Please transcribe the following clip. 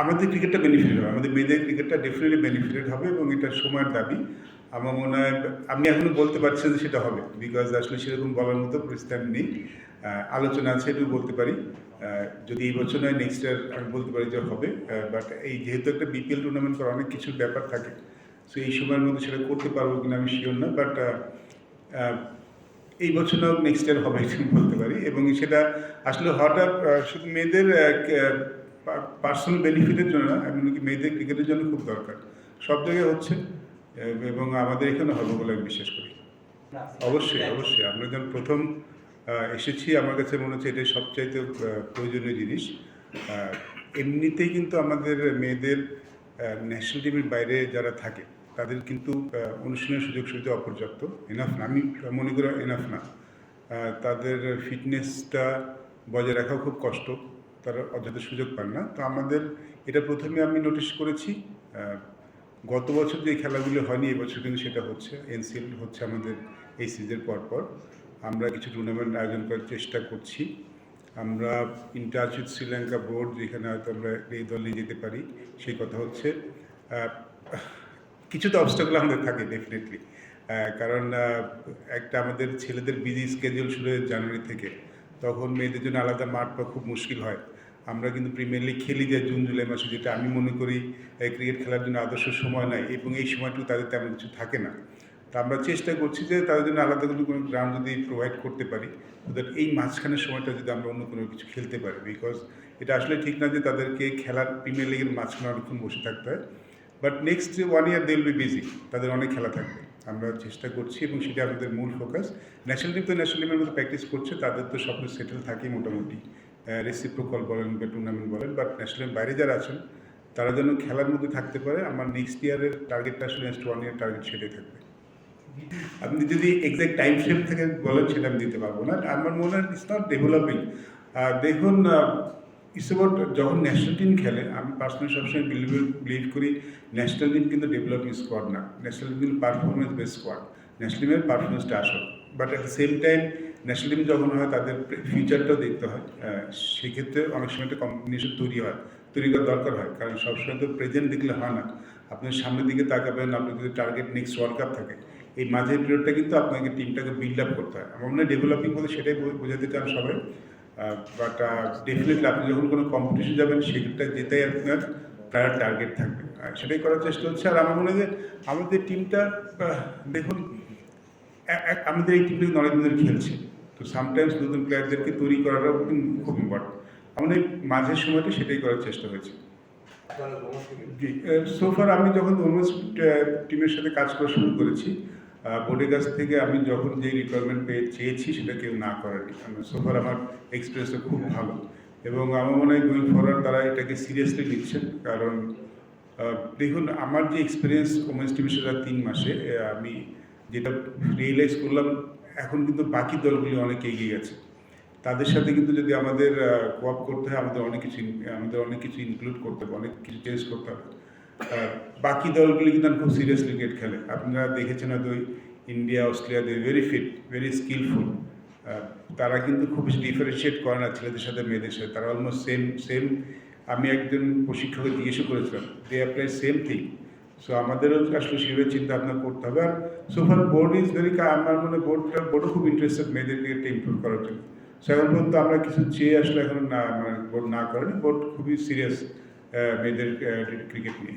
আমাদের ক্রিকেটটা বেনিফিটেড হবে। আমাদের মেয়েদের ক্রিকেটটা ডেফিনেটলি বেনিফিটেড হবে এবং এটা সময়ের দাবি। আমার মনে হয় আমি এখনও বলতে পারছি যে সেটা হবে বিকজ আসলে সেরকম বলার মতো পরিস্থিতি নেই। আলোচনা আছে, এটুকু বলতে পারি। যদি এই বছর নয় নেক্সট ইয়ার আমি বলতে পারি যে হবে। বাট এই যেহেতু একটা বিপিএল টুর্নামেন্ট করা অনেক কিছুর ব্যাপার থাকে সো এই সময়ের মধ্যে সেটা করতে পারব কিনা আমি শিওর না বাট এই বছর হোক নেক্সট ইয়ার হবে বলতে পারি। এবং সেটা আসলে হঠাৎ শুধু মেয়েদের পার্সোনাল বেনিফিটের জন্য না, এমনকি মেয়েদের ক্রিকেটের জন্য খুব দরকার। সব জায়গায় হচ্ছে এবং আমাদের এখানে হবে বলে আমি বিশ্বাস করি। অবশ্যই অবশ্যই। আমরা যখন প্রথম এসেছি, আমার কাছে মনে হচ্ছে এটাই সবচাইতে প্রয়োজনীয় জিনিস। এমনিতেই কিন্তু আমাদের মেয়েদের ন্যাশনাল টিমের বাইরে যারা থাকে, তাদের কিন্তু অনুশীলনের সুযোগ সুবিধা অপর্যাপ্ত। এনাফ না। আমি মনে করি এনাফ না। তাদের ফিটনেসটা বজায় রাখাও খুব কষ্ট। তারা অযথা সুযোগ পান না। তো আমাদের এটা প্রথমে আমি নোটিশ করেছি গত বছর যে খেলাগুলো হয়নি এবছর কিন্তু সেটা হচ্ছে এনসিএল হচ্ছে আমাদের এই সিজনের পর পর আমরা কিছু টুর্নামেন্ট আয়োজন করার চেষ্টা করছি। আমরা ইন উইথ শ্রীলঙ্কা বোর্ড যেখানে হয়তো আমরা এই দল নিয়ে যেতে পারি, সেই কথা হচ্ছে কিছু তো অবস্টাকল আমাদের থাকে ডেফিনেটলি কারণ একটা আমাদের ছেলেদের বিজি স্কেডিউল শুরু হয় জানুয়ারি থেকে, তখন মেয়েদের জন্য আলাদা মাঠ খুব মুশকিল হয়। আমরা কিন্তু প্রিমিয়ার লিগ খেলি যে জুন, জুলাই মাসে, যেটা আমি মনে করি ক্রিকেট খেলার জন্য আদর্শ সময় নয় এবং এই সময়টুকু তাদের তেমন কিছু থাকে না। তা আমরা চেষ্টা করছি যে তাদের জন্য আলাদা কোনো কোনো গ্রাউন্ড যদি প্রোভাইড করতে পারি দ্যাট এই মাঝখানের সময়টা যদি আমরা অন্য কোনো কিছু খেলতে পারি বিকজ এটা আসলে ঠিক না যে তাদেরকে খেলার প্রিমিয়ার লিগের মাঝখানে অনেকক্ষণ বসে থাকতে হয়। But next one year they be busy তাদের অনেক খেলা থাকবে। আমরা চেষ্টা করছি এবং সেটা আমাদের মূল ফোকাস ন্যাশনাল টিম তো ন্যাশনাল টিমের মধ্যে প্র্যাকটিস করছে, তাদের তো সব সেটেল থাকেই মোটামুটি। রেসিপ্রোকল বলেন বা টুর্নামেন্ট বলেন বাট ন্যাশনাল বাইরে যারা আছেন, তারা যেন খেলার মধ্যে থাকতে পারে, আমার নেক্সট ইয়ারের টার্গেটটা আসলে নেক্সট ওয়ান ইয়ার টার্গেট সেটাই থাকবে। আপনি যদি এক্সাক্ট টাইম ফ্রেম থেকে বলেন, সেটা আমি দিতে পারব না। আমার মনে হয় ইটস নট ডেভেলপিং দেখুন ইটস অ্যাবাউট যখন ন্যাশনাল টিম খেলে, আমি পার্সোনালি সবসময় বিলিভ বিলিভ করি ন্যাশনাল টিম কিন্তু ডেভেলপিং স্কোয়াড না। National team performance base squad national টিমের পারফরমেন্সটা আসল। But at the same time national team যখন হয়, তাদের ফিউচারটাও দেখতে হয়। সেক্ষেত্রে অনেক সময় একটা কম্বিনেশন তৈরি হয়, তৈরি করা দরকার হয়। কারণ সবসময় তো প্রেজেন্ট দেখলে হয় না। আপনি সামনের দিকে তাকাবেন, আপনার যদি টার্গেট নেক্সট ওয়ার্ল্ড কাপ থাকে, এই মাঝের পিরিয়ডটা কিন্তু আপনাকে টিমটাকে বিল্ড আপ করতে হয়। আমার মনে হয় ডেভেলপিং বলতে সেটাই বোঝাতে চান সবাই। বাট ডেফিনেটলি আপনি যখন কোনো কম্পিটিশন যাবেন সেটা যেটাই আপনার প্রায় টার্গেট থাকবে। সেটাই করার চেষ্টা হচ্ছে। আর আমার মনে হয় যে আমাদের টিমটা দেখুন আমাদের এই টিমটা কিন্তু অনেকদিন ধরে খেলছে। তো সামটাইমস নতুন প্লেয়ারদেরকে তৈরি করাটাও খুব ইম্পর্টেন্ট আমাদের মাঝের সময়টা সেটাই করার চেষ্টা হয়েছে। জি সোফার আমি যখন ওমেন্স টিমের সাথে কাজ করা শুরু করেছি বোর্ডের কাছ থেকে আমি যখন যে রিকোয়ারমেন্ট পেয়ে, চেয়েছি সেটা কেউ না করেনি সোফার আমার এক্সপিরিয়েন্সটা খুব ভালো। এবং আমার মনে হয় গোয়িং ফরওয়ার্ড তারা এটাকে সিরিয়াসলি নিচ্ছেন। কারণ দেখুন, আমার যে এক্সপিরিয়েন্স ওমেন্স টিমের সাথে তিন মাসে আমি যেটা রিয়েলাইজ করলাম, এখন কিন্তু বাকি দলগুলি অনেক এগিয়ে গেছে। তাদের সাথে কিন্তু যদি আমাদের কোঅপ করতে হয়, আমাদের অনেক কিছু, আমাদের অনেক কিছু ইনক্লুড করতে হবে, অনেক কিছু চেঞ্জ করতে হবে। বাকি দলগুলি কিন্তু খুব সিরিয়াসলি ক্রিকেট খেলে। আপনারা দেখেছেন হয়তো India Australia they very fit very skilful তারা কিন্তু খুব বেশি ডিফারেন্সিয়েট করে না ছেলেদের সাথে, মেয়েদের সাথে। তারা অলমোস্ট সেম সেম আমি একজন প্রশিক্ষককে জিজ্ঞেস করেছিলাম they apply same thing so আমাদেরও আসলে সেভাবে চিন্তা ভাবনা করতে হবে। আর সোফার বোর্ড ইজ ভেরি আমার মনে বোর্ডটা বোর্ডও খুব ইন্টারেস্টেড মেয়েদের একটা ইমপ্রুভ করার জন্য। সো এখন পর্যন্ত আমরা কিছু চেয়ে আসলে এখন না মানে বোর্ড না করেনি। বোর্ড খুবই সিরিয়াস মেয়েদের ক্রিকেট নিয়ে।